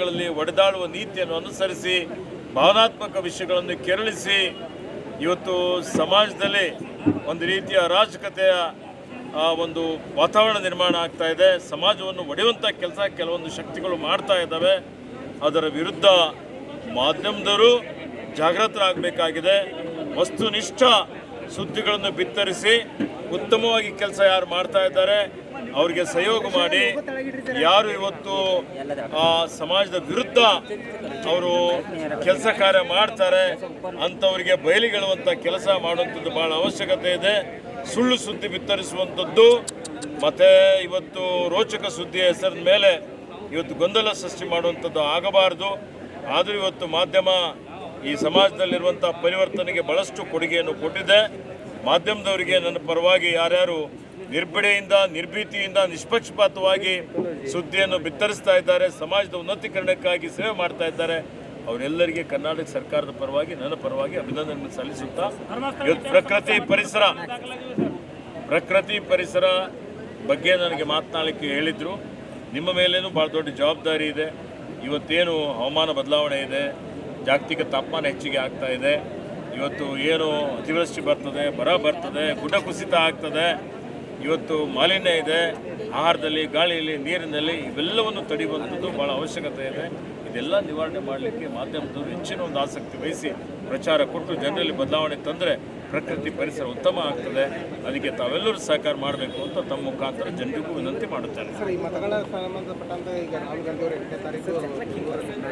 ಗಳಲ್ಲಿ ಒಡೆದಾಡುವ ನೀತಿಯನ್ನು ಅನುಸರಿಸಿ, ಭಾವನಾತ್ಮಕ ವಿಷಯಗಳನ್ನು ಕೆರಳಿಸಿ, ಇವತ್ತು ಸಮಾಜದಲ್ಲಿ ಒಂದು ರೀತಿಯ ಅರಾಜಕತೆಯ ಒಂದು ವಾತಾವರಣ ನಿರ್ಮಾಣ ಆಗ್ತಾ ಇದೆ. ಸಮಾಜವನ್ನು ಒಡೆಯುವಂಥ ಕೆಲಸ ಕೆಲವೊಂದು ಶಕ್ತಿಗಳು ಮಾಡ್ತಾ ಇದ್ದಾವೆ. ಅದರ ವಿರುದ್ಧ ಮಾಧ್ಯಮದವರು ಜಾಗೃತರಾಗಬೇಕಾಗಿದೆ. ವಸ್ತುನಿಷ್ಠ ಸುದ್ದಿಗಳನ್ನು ಬಿತ್ತರಿಸಿ, ಉತ್ತಮವಾಗಿ ಕೆಲಸ ಯಾರು ಮಾಡ್ತಾ ಇದ್ದಾರೆ? ಅವರಿಗೆ ಸಹಯೋಗ ಮಾಡಿ ಯಾರು ಇವತ್ತು, ಆ, ಸಮಾಜದ ವಿರುದ್ಧ ಅವರು ಕೆಲಸ ಕಾರ್ಯ ಮಾಡ್ತಾರೆ ಅಂಥವರಿಗೆ ಬಯಲಿಗೆಳುವಂಥ ಕೆಲಸ ಮಾಡುವಂಥದ್ದು ಭಾಳ ಅವಶ್ಯಕತೆ ಇದೆ. ಸುಳ್ಳು ಸುದ್ದಿ ಬಿತ್ತರಿಸುವಂಥದ್ದು ಮತ್ತು ಇವತ್ತು ರೋಚಕ ಸುದ್ದಿಯ ಹೆಸರಿನ ಮೇಲೆ ಇವತ್ತು ಗೊಂದಲ ಸೃಷ್ಟಿ ಮಾಡುವಂಥದ್ದು ಆಗಬಾರದು. ಆದರೂ ಇವತ್ತು ಮಾಧ್ಯಮ ಈ ಸಮಾಜದಲ್ಲಿರುವಂಥ ಪರಿವರ್ತನೆಗೆ ಬಹಳಷ್ಟು ಕೊಡುಗೆಯನ್ನು ಕೊಟ್ಟಿದೆ. ಮಾಧ್ಯಮದವರಿಗೆ ನನ್ನ ಪರವಾಗಿ ಯಾರ್ಯಾರು ನಿರ್ಬಿಡೆಯಿಂದ ನಿರ್ಭೀತಿಯಿಂದ, ನಿಷ್ಪಕ್ಷಪಾತವಾಗಿ ಸುದ್ದಿಯನ್ನು ಬಿತ್ತರಿಸ್ತಾ ಇದ್ದಾರೆ. ಸಮಾಜದ ಉನ್ನತೀಕರಣಕ್ಕಾಗಿ ಸೇವೆ ಮಾಡ್ತಾ ಇದ್ದಾರೆ. ಅವರೆಲ್ಲರಿಗೆ ಕರ್ನಾಟಕ ಸರ್ಕಾರದ ಪರವಾಗಿ, ನನ್ನ ಪರವಾಗಿ ಅಭಿನಂದನೆ ಸಲ್ಲಿಸುತ್ತಾ ಇವತ್ತು ಪ್ರಕೃತಿ ಪರಿಸರ ಪ್ರಕೃತಿ ಪರಿಸರ ಬಗ್ಗೆ ನನಗೆ ಮಾತನಾಡಲಿಕ್ಕೆ ಹೇಳಿದರು. ನಿಮ್ಮ ಮೇಲೇನು ಭಾಳ ದೊಡ್ಡ ಜವಾಬ್ದಾರಿ ಇದೆ. ಇವತ್ತೇನು ಹವಾಮಾನ ಬದಲಾವಣೆ ಇದೆ, ಜಾಗತಿಕ ತಾಪಮಾನ ಹೆಚ್ಚಿಗೆ ಆಗ್ತಾ ಇದೆ. ಇವತ್ತು ಏನು ಅತಿವೃಷ್ಟಿ ಬರ್ತದೆ, ಬರ ಬರ್ತದೆ, ಗುಡ್ಡ ಕುಸಿತ ಆಗ್ತದೆ. ಇವತ್ತು ಮಾಲಿನ್ಯ ಇದೆ, ಆಹಾರದಲ್ಲಿ, ಗಾಳಿಯಲ್ಲಿ, ನೀರಿನಲ್ಲಿ ಇವೆಲ್ಲವನ್ನು ತಡೆಯುವಂಥದ್ದು ಭಾಳ ಅವಶ್ಯಕತೆ ಇದೆ. ಇದೆಲ್ಲ ನಿವಾರಣೆ ಮಾಡಲಿಕ್ಕೆ ಮಾಧ್ಯಮದವರು ಹೆಚ್ಚಿನ ಒಂದು ಆಸಕ್ತಿ ವಹಿಸಿ ಪ್ರಚಾರ ಕೊಟ್ಟು ಜನರಲ್ಲಿ ಬದಲಾವಣೆ ತಂದರೆ ಪ್ರಕೃತಿ ಪರಿಸರ ಉತ್ತಮ ಆಗ್ತದೆ. ಅದಕ್ಕೆ ತಾವೆಲ್ಲರೂ ಸಹಕಾರ ಮಾಡಬೇಕು ಅಂತ ತಮ್ಮ ಮುಖಾಂತರ ಜನರಿಗೂ ವಿನಂತಿ ಮಾಡುತ್ತೇನೆ.